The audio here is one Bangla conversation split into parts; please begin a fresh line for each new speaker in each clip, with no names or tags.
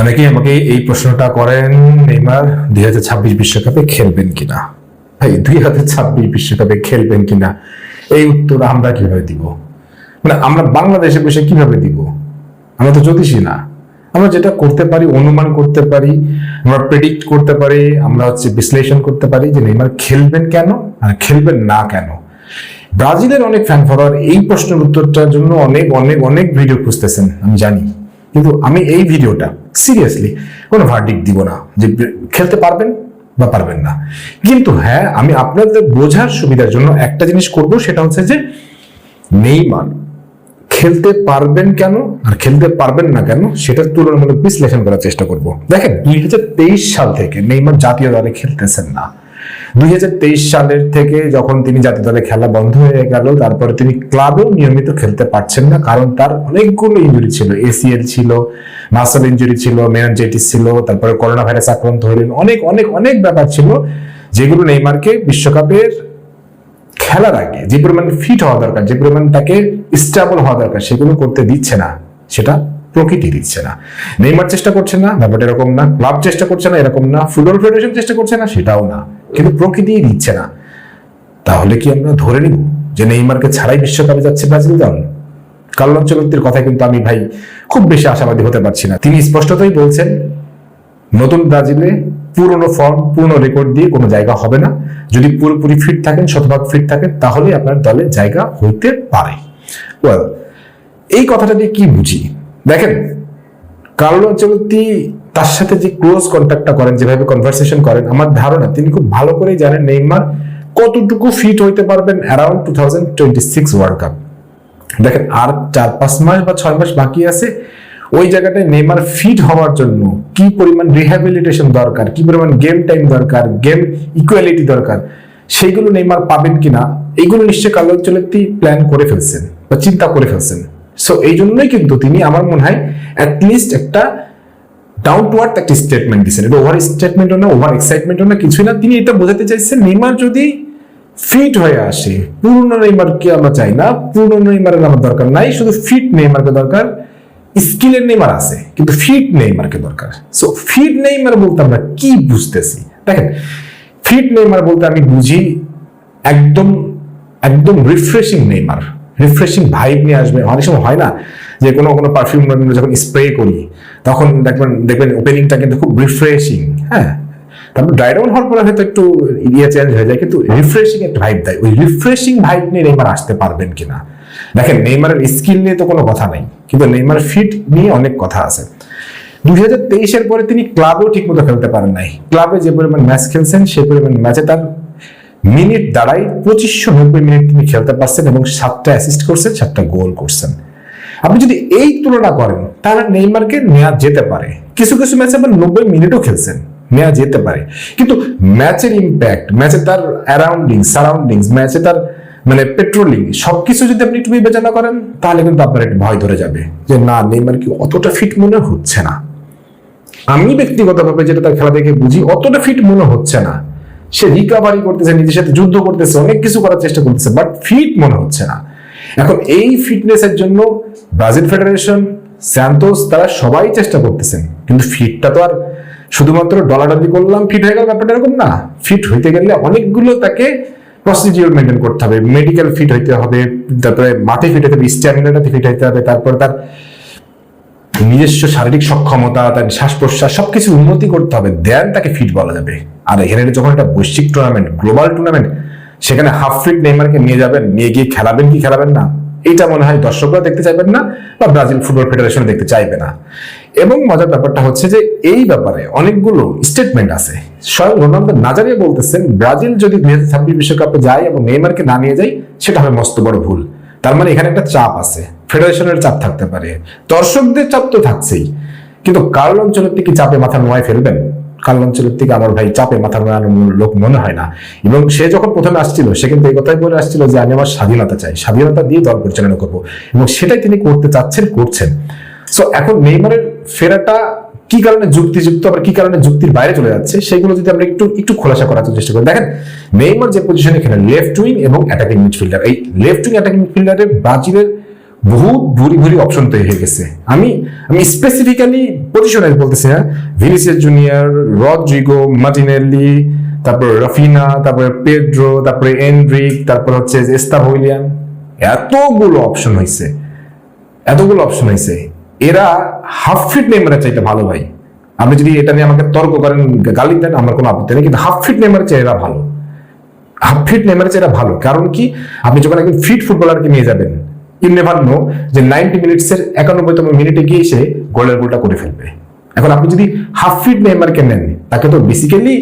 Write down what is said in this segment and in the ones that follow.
অনেকেই আমাকে এই প্রশ্নটা করেন, নেইমার, দুই হাজার ছাব্বিশ বিশ্বকাপে খেলবেন কিনা? ভাই, দুই হাজার ছাব্বিশ বিশ্বকাপে খেলবেন কিনা? এই উত্তর আমরা কীভাবে দিব? মানে আমরা বাংলাদেশে বসে কীভাবে দিব? আমরা তো জ্যোতিষী না। আমরা যেটা করতে পারি, অনুমান করতে পারি, আমরা প্রেডিক্ট করতে পারি, আমরা হচ্ছে বিশ্লেষণ করতে পারি যে নেইমার খেলবেন কেন আর খেলবেন না কেন। ব্রাজিলের অনেক ফ্যান ফলোয়ার এই প্রশ্নের উত্তরটার জন্য অনেক অনেক অনেক ভিডিও খুঁজতেছেন, আমি জানি। কিন্তু আমি এই ভিডিওটা সিরিয়াসলি কোনো ভার্ডিক দিব না যে খেলতে পারবেন বা পারবেন না। কিন্তু হ্যাঁ আমি আপনাদের বোঝার সুবিধার জন্য একটা জিনিস করব, সেটা হচ্ছে যে নেইমার খেলতে পারবেন কেন আর খেলতে পারবেন না কেন সেটার তুলনামূলক বিশ্লেষণ করার চেষ্টা করব। দেখেন দুই হাজার তেইশ সাল থেকে নেইমার জাতীয় দলে খেলতেছেন না। দুই হাজার তেইশ সালের থেকে যখন তিনি জাতীয় দলে খেলা বন্ধ হয়ে গেল, তারপরে তিনি ক্লাবেও নিয়মিত খেলতে পারছেন না, কারণ তার অনেকগুলো ইঞ্জুরি ছিল। এসিএল ছিল মাসল ইঞ্জুরি ছিল মেনানজাইটিস ছিল, তারপরে করোনা ভাইরাস আক্রান্ত হলেন। অনেক অনেক অনেক ব্যাপার ছিল, যেগুলো নেইমারকে বিশ্বকাপের খেলার আগে যে পরিমাণ ফিট হওয়া দরকার, যে পরিমাণ তাকে স্টেবল হওয়া দরকার, সেগুলো করতে দিচ্ছে না। সেটা প্রকৃতি দিচ্ছে না। নেইমার চেষ্টা করছে না, ব্যাপারটা এরকম না, ক্লাব চেষ্টা করছে না, এরকম না, ফুটবল ফেডারেশন চেষ্টা করছে না, সেটাও না। কিন্তু প্রকৃতি দিচ্ছে না। তাহলে কি আমরা ধরে নিব যে নেইমারকে ছাড়াই বিশ্বকাপে যাচ্ছে ব্রাজিল দল কার্লো আনচেলত্তির কথা কিন্তু আমি ভাই খুব বেশি আশাবাদী হতে পারছি না। তিনি স্পষ্টতই বলছেন, নতুন ব্রাজিলে পুরনো ফর্ম পুরনো রেকর্ড দিয়ে কোনো জায়গা হবে না। যদি পুরোপুরি ফিট থাকেন, শতভাগ ফিট থাকেন তাহলে আপনার দলে জায়গা হইতে পারে। ওয়েল এই কথাটা দিয়ে কি বুঝি? দেখেন, কার্লো আনচেলত্তি তার সাথে যে ক্লোজ কন্ট্যাক্টটা করেন, যেভাবে কনভারসেশন করেন, আমার ধারণা তিনি খুব ভালো করেই জানেন নেইমার কতটুকু ফিট হইতে পারবেন around two thousand twenty six world cup দেখেন, আর চার, পাঁচ মাস বা ছয় মাস বাকি আছে, ওই জায়গাটায় নেইমার ফিট হওয়ার জন্য কি পরিমাণ রিহ্যাবিলিটেশন দরকার, কি পরিমাণ গেম টাইম দরকার গেম ইকুয়ালিটি দরকার, সেইগুলো নেইমার পাবেন কিনা, এইগুলো নিশ্চয়ই কালো চলেতি প্ল্যান করে ফেলছেন বা চিন্তা করে ফেলছেন। সো এই জন্যই কিন্তু তিনি, আমার মনে হয় অ্যাটলিস্ট একটা টু একটা স্টেটমেন্ট দিচ্ছেন এটা ওভার স্টেটমেন্টও না ওভার এক্সাইটমেন্টও না, কিছুই না। তিনি এটা বোঝাতে চাইছেন, নেইমার যদি ফিট হয়ে আসে, পুরনো নেইমারকে আমরা চাই না? পুরনো নেইমারের আমার দরকার নাই, শুধু ফিট নেইমারকে দরকার স্কিলের নেইমার আছে, কিন্তু ফিট নেইমারকে দরকার। সো ফিট নেইমার বলতে আমরা কি বুঝতেছি? দেখেন ফিট নেইমার বলতে আমি বুঝি একদম একদম রিফ্রেশিং নেইমার। রিফ্রেশিং ভাইব নিয়ে আসবে। অনেক সময় হয় না যে কোনো কোনো পারফিউম যখন স্প্রে করি তখন দেখবেন দেখবেন ওপেনিংটা কিন্তু খুব রিফ্রেশিং হ্যাঁ? তারপর ড্রাই ডাউন হওয়ার পরে হয়তো একটু ইয়ে চেঞ্জ হয়ে যায়, কিন্তু রিফ্রেশিং একটা ভাইব দেয়। ওই রিফ্রেশিং ভাইব নিয়ে নেইমার আসতে পারবেন কিনা? দেখেন, নেইমারের স্কিল নিয়ে তো কোনো কথা নাই, কিন্তু নেইমার ফিট নিয়ে অনেক কথা আছে। দুই হাজার তেইশের পরে তিনি ক্লাবেও ঠিকমতো খেলতে পারেন নাই। ক্লাবে যে পরিমাণ ম্যাচ খেলছেন সেই পরিমাণ ম্যাচে তার মিনিট দাঁড়াই পঁচিশশো নব্বই মিনিট তিনি খেলতে পারছেন এবং সাতটা অ্যাসিস্ট করছেন, সাতটা গোল করছেন। আপনি যদি এই তুলনা করেন, তাহলে নেইমারকে নেওয়া যেতে পারে। কিছু কিছু ম্যাচে আবার নব্বই মিনিটও খেলছেন নেওয়া যেতে পারে। কিন্তু ম্যাচের ইম্প্যাক্ট ম্যাচে তার অ্যারাউন্ডিং সারাউন্ডিংস ম্যাচে তার মানে পেট্রোলিং সবকিছু যদি আপনি একটু বিবেচনা করেন, তাহলে কিন্তু আপনার একটু ভয় ধরে যাবে যে, না, নেইমার কি অতটা ফিট মনে হচ্ছে না। আমি ব্যক্তিগতভাবে যেটা তার খেলা দেখে বুঝি, অতটা ফিট মনে হচ্ছে না। সে রিকাভারি করতেছে, নিজের সাথে যুদ্ধ করতেছে, অনেক কিছু করার চেষ্টা করতেছে বাট ফিট মনে হচ্ছে না। এখন এই ফিটনেসের জন্য ব্রাজিল ফেডারেশন স্যান্তোস তারা সবাই চেষ্টা করতেছেন। কিন্তু ফিটটা তো আর শুধুমাত্র ডলাডলি করলাম ফিট হয়ে গেল, ব্যাপারটা এরকম না। ফিট হইতে গেলে অনেকগুলো তাকে প্রসিডিওর মেনটেন করতে হবে। মেডিকেল ফিট হইতে হবে, তারপরে মাঠে ফিট হতে হবে স্ট্যামিনাটাতে ফিট হইতে হবে, তারপর তার নিজস্ব শারীরিক সক্ষমতা, তার শ্বাস প্রশ্বাস সবকিছু উন্নতি করতে হবে। দেন তাকে ফিট বলা যাবে। আর এখানে যখন একটা বৈশ্বিক টুর্নামেন্ট গ্লোবাল টুর্নামেন্ট সেখানে হাফ ফিট নেইমারকে নিয়ে যাবেন, নিয়ে গিয়ে খেলাবেন কি খেলাবেন না? এটা মনে হয় দর্শকরা দেখতে চাইবেন না বা ব্রাজিল ফুটবল ফেডারেশন দেখতে চাইবে না। এবং মজার ব্যাপারটা হচ্ছে যে এই ব্যাপারে অনেকগুলো স্টেটমেন্ট আছে। স্বয়ং রোনাল্ডো নাজারিয়া বলতেছেন, ব্রাজিল যদি দুই হাজার ছাব্বিশ বিশ্বকাপে যায় এবং নেইমারকে না নিয়ে যায়, সেটা হবে মস্ত বড় ভুল। তার মানে এখানে একটা চাপ আছে। ফেডারেশনের চাপ থাকতে পারে। দর্শকদের চাপ তো থাকছেই। কিন্তু কার্ল অঞ্চলের থেকে চাপে মাথা নোয়ায় ফেলবেন? কার্ল অঞ্চলের থেকে আমার ভাই চাপে মাথা নোয়ানো লোক মনে হয় না। এবং সে যখন প্রথমে আসছিল, সে কিন্তু এই কথাই বলে আসছিল যে, আমি আমার স্বাধীনতা চাই। স্বাধীনতা দিয়ে দল পরিচালনা করব। এবং সেটাই তিনি করতে চাচ্ছেন, করছেন। সো এখন নেইমারের ফেরাটা কি কারণে যুক্তিযুক্ত আবার কি কারণে যুক্তির বাইরে চলে যাচ্ছে, সেগুলো যদি আমরা একটু একটু খোলাসা করার চেষ্টা করি। দেখেন, নেইমার যে পজিশনে খেলেন লেফট উইং এবং অ্যাটাকিং মিডফিল্ডার এই লেফট উইং অ্যাটাকিং মিডফিল্ডারে ব্রাজিলের বহুত ভুরি ভুরি অপশন তৈরি হয়ে গেছে। আমি আমি স্পেসিফিক্যালি পজিশনে বলতেছি হ্যাঁ? ভিনিসিয়াস জুনিয়র রদ্রিগো মার্টিনেল্লি তারপর রাফিনা তারপরে পেড্রো তারপরে এনড্রিক তারপর হচ্ছে এস্তাভ উইলিয়াম এতগুলো অপশন হয়েছে। এতগুলো অপশন হয়েছে। এরা হাফ ফিট নেমারের চাইতে ভালো ভাই। আপনি যদি এটা নিয়ে আমাকে তর্ক করেন, গালি দেন, আমার কোনো আপত্তি নেই। কিন্তু হাফ ফিট নেমারের চেয়ে এরা ভালো। হাফ ফিট নেমারের চেয়ে এরা ভালো। কারণ কি? আপনি যখন একজন ফিট ফুটবলারকে নিয়ে যাবেন ইউ নেভার নো যে নাইনটি মিনিটসের একানব্বইতম মিনিটে গিয়ে সে গোলের গোলটা করে ফেলবে। এখন আপনি যদি হাফ ফিট নেইমারকে নেন তাকে তো বেসিক্যালি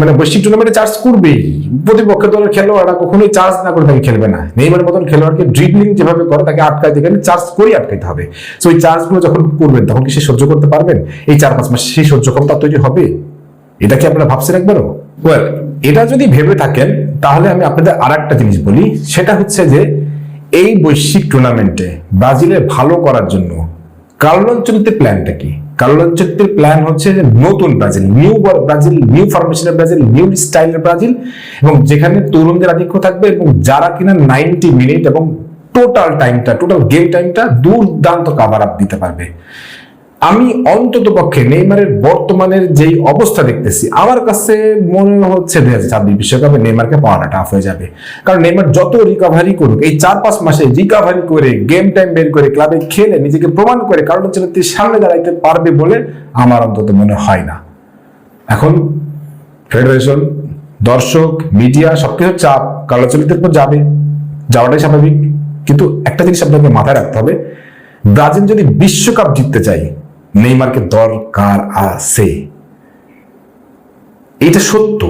মানে বৈশ্বিক টুর্নামেন্টে চার্জ করবেই। প্রতিপক্ষের দলের খেলোয়াড়রা কখনোই চার্জ না করে তাকে খেলবে না। নেইমারের মতন খেলোয়াড়কে ড্রিবলিং যেভাবে করে তাকে আটকাইতে গেলে চার্জ করেই আটকাইতে হবে। সো ওই চার্জগুলো যখন করবেন তখন কি সে সহ্য করতে পারবেন? এই চার পাঁচ মাস সেই সহ্য ক্ষমতা তৈরি হবে? এটা কি আপনারা ভাবছেন একবারও? ওয়েল এটা যদি ভেবে থাকেন তাহলে আমি আপনাদের আর একটা জিনিস বলি। সেটা হচ্ছে যে এই বৈশ্বিক টুর্নামেন্টে ব্রাজিলে ভালো করার জন্য কার্লঞ্চলিতের প্ল্যানটা কি? কার্লঞ্চলিতের প্ল্যান হচ্ছে নতুন ব্রাজিল নিউ ব্রাজিল নিউ ফরমেশনের ব্রাজিল নিউ স্টাইলের ব্রাজিল এবং যেখানে তরুণদের আধিক্য থাকবে এবং যারা কিনা নাইনটি মিনিট এবং টোটাল টাইমটা টোটাল গেম টাইমটা দুর্দান্ত কাভার আপ দিতে পারবে। আমি অন্তত পক্ষে নেইমারের বর্তমানের যেই অবস্থা দেখতেছি, আমার কাছে মনে হচ্ছে দুই হাজার ছাব্বিশ বিশ্বকাপে নেইমারকে পাওয়াটা টাফ হয়ে যাবে। কারণ নেইমার যত রিকভারি করুক, এই চার পাঁচ মাসে রিকভারি করে গেম টাইম বের করে ক্লাবে খেলে, নিজেকে প্রমাণ করে কারণ চলতে সামনে দাঁড়াইতে পারবে বলে আমার অন্তত মনে হয় না। এখন ফেডারেশন দর্শক মিডিয়া সবকিছু চাপ, কালোচলিতের উপর যাবে, যাওয়াটাই স্বাভাবিক। কিন্তু একটা জিনিস আপনাকে মাথায় রাখতে হবে, ব্রাজিল যদি বিশ্বকাপ জিততে চাই নেইমারকে দরকার আছে। এটা সত্য,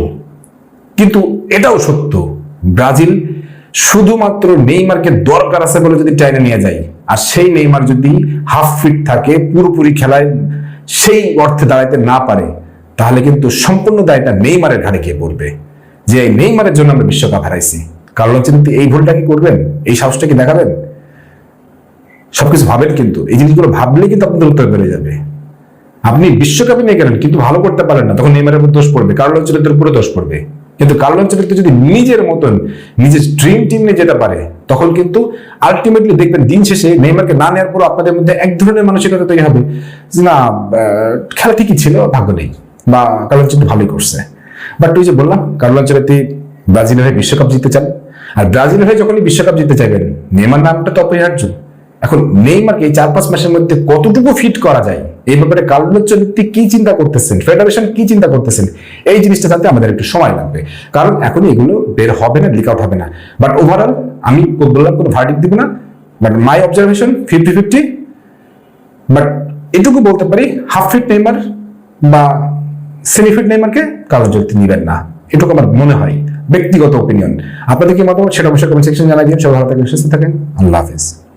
কিন্তু এটাও সত্য। ব্রাজিল শুধুমাত্র নেইমারকে দরকার আছে বলে যদি টাইনে নিয়ে যায়, আর সেই নেইমার যদি হাফ ফিট থাকে, পুরোপুরি খেলায় সেই অর্থে দাঁড়াইতে না পারে, তাহলে কিন্তু সম্পূর্ণ দায়টা নেইমারের ঘাড়ে গিয়ে পড়বে। যে এই নেইমারের জন্য আমরা বিশ্বকাপ হারাইছি। কারণ চিন্তি এই ভুলটা কি করবেন? এই সাহসটা কি দেখাবেন? সবকিছু ভাবেন কিন্তু, এই জিনিসগুলো ভাবলে কিন্তু আপনাদের উত্তর বেড়ে যাবে। আপনি বিশ্বকাপে নিয়ে গেলেন, কিন্তু ভালো করতে পারেন না, তখন নেইমারের উপর দোষ পড়বে, কার্ল অঞ্চলের উপরে দোষ পড়বে। কিন্তু কার্ল অঞ্চলের যদি নিজের মতন, নিজের ড্রিম টিম নিয়ে যেতে পারে, তখন কিন্তু আলটিমেটলি দেখবেন দিন শেষে নেইমারকে না নেওয়ার পর আপনাদের মধ্যে এক ধরনের মানসিকতা তৈরি হবে, যে না খেলা ঠিকই ছিল, ভাগ্য নেই, বা কার্ল অঞ্চল ভালোই করছে। বাট ওই যে বললাম, কার্ল অঞ্চলেতে ব্রাজিলের হয়ে বিশ্বকাপ জিতে চান, আর ব্রাজিলের হয়ে যখনই বিশ্বকাপ জিতে চাইবেন, নেইমার নামটা তো অপরিহার্য। এখন নেইমারকে এই চার পাঁচ মাসের মধ্যে কতটুকু ফিট করা যায়? এই ব্যাপারে কার্লোচ্চ ব্যক্তি কি চিন্তা করতেছেন? ফেডারেশন কি চিন্তা করতেছেন? এই জিনিসটা জানতে আমাদের একটু সময় লাগবে। কারণ এখন এগুলো বের হবে না লিক আউট হবে না। বাট ওভারঅল আমি বললাম, কোনো ভার্ডিক দিব না। But my observation fifty fifty but এটুকু বলতে পারি হাফ ফিট নেইমার বা সেমি ফিট নেইমারকে কালো যুক্তি নিবেন না। এটুকু আমার মনে হয়। ব্যক্তিগত ওপিনিয়ন আপনাদের কি মতামত? সেটা অবশ্যই কমেন্ট সেকশন জানাই দিন। সবাই ভালো থাকেন, সুস্থ থাকেন। আল্লাহ হাফিজ।